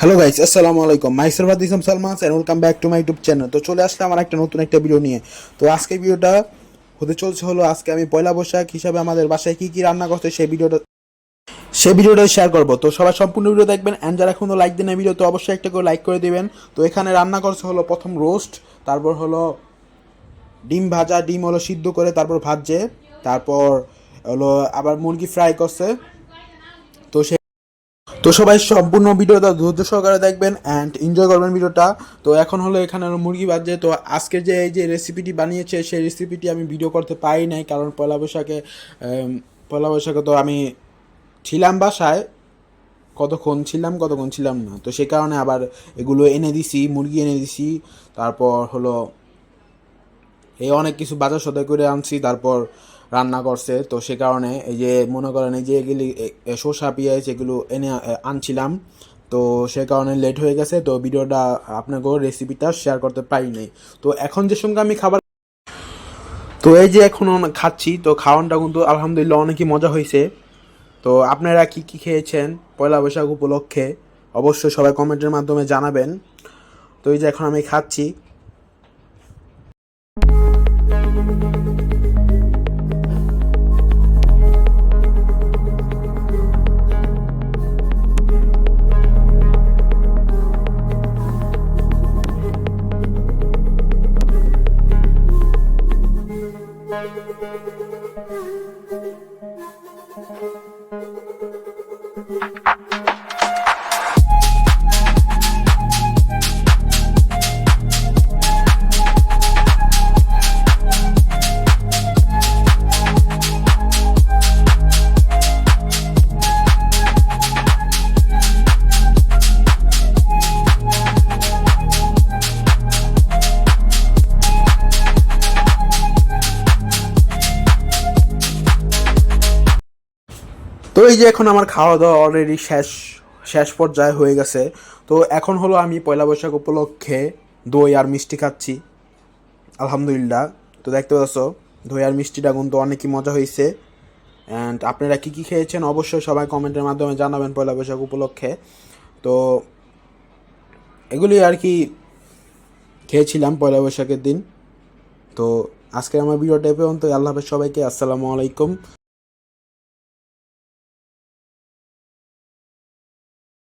Hello guys আসসালামু আলাইকুম my server দিসাম Salman and welcome back to my YouTube channel তো চলে আসলে আমার একটা নতুন একটা ভিডিও নিয়ে। তো আজকে ভিডিওটা হতে চলছে হলো আজকে আমি পয়লা বৈশাখ হিসাবে আমাদের বাসায় কী কী রান্না করছে সেই ভিডিওটা সেই ভিডিওটা শেয়ার করব। তো সবাই সম্পূর্ণ ভিডিও দেখবেন অ্যান্ড যারা এখনও লাইক দেন ভিডিও তো অবশ্যই একটা করে লাইক করে দিবেন। তো এখানে রান্না করছে হলো প্রথম রোস্ট তারপর হলো ডিম ভাজা, ডিম হলো সিদ্ধ করে তারপর ভাজছে, তারপর হলো আবার মুরগি ফ্রাই করছে। তো সবাই সম্পূর্ণ ভিডিওটা ধৈর্য সহকারে দেখবেন অ্যান্ড এনজয় করবেন ভিডিওটা। তো এখন হলো এখানে মুরগি বাজছে। তো আজকের যে এই যে রেসিপিটি বানিয়েছে, সেই রেসিপিটি আমি ভিডিও করতে পারি নাই কারণ পয়লা বৈশাখে পয়লা বৈশাখে তো আমি ছিলাম বাসায়। কতক্ষণ ছিলাম কতক্ষণ ছিলাম না। তো সে কারণে আবার এগুলো এনে দিছি, মুরগি এনে দিছি। তারপর হলো এই অনেক কিছু বাজার সদাই করে আনছি, তারপর রান্না করছে। তো সে কারণে এই যে মনে করেন এই যে এগুলি শসা, পেঁয়াজ এগুলো এনে আনছিলাম। তো সে কারণে লেট হয়ে গেছে। তো ভিডিওটা আপনাকে রেসিপিটা শেয়ার করতে পারি নাই তো এখন যে সঙ্গে আমি খাবার তো এই যে এখন খাচ্ছি, তো খাওয়ানটা কিন্তু আলহামদুলিল্লাহ অনেকই মজা হয়েছে। তো আপনারা কি কি খেয়েছেন পয়লা বৈশাখ উপলক্ষে? অবশ্যই সবাই কমেন্টের মাধ্যমে জানাবেন। তো এই যে এখন আমি খাচ্ছি। Thank you. তো এই যে এখন আমার খাওয়া দাওয়া অলরেডি শেষ শেষ পর্যায়ে হয়ে গেছে। তো এখন হলো আমি পয়লা বৈশাখ উপলক্ষে দই আর মিষ্টি খাচ্ছি। আলহামদুলিল্লাহ। তো দেখতে পাচ্ছ, দই আর মিষ্টিটা কিন্তু অনেকই মজা হয়েছে অ্যান্ড আপনারা কী কী খেয়েছেন অবশ্যই সবাই কমেন্টের মাধ্যমে জানাবেন পয়লা বৈশাখ উপলক্ষে। তো এগুলি আর কি খেয়েছিলাম পয়লা বৈশাখের দিন। তো আজকে আমার ভিডিওটা পর্যন্ত আল্লাহ হাফেজ সবাইকে। আসসালামু আলাইকুম।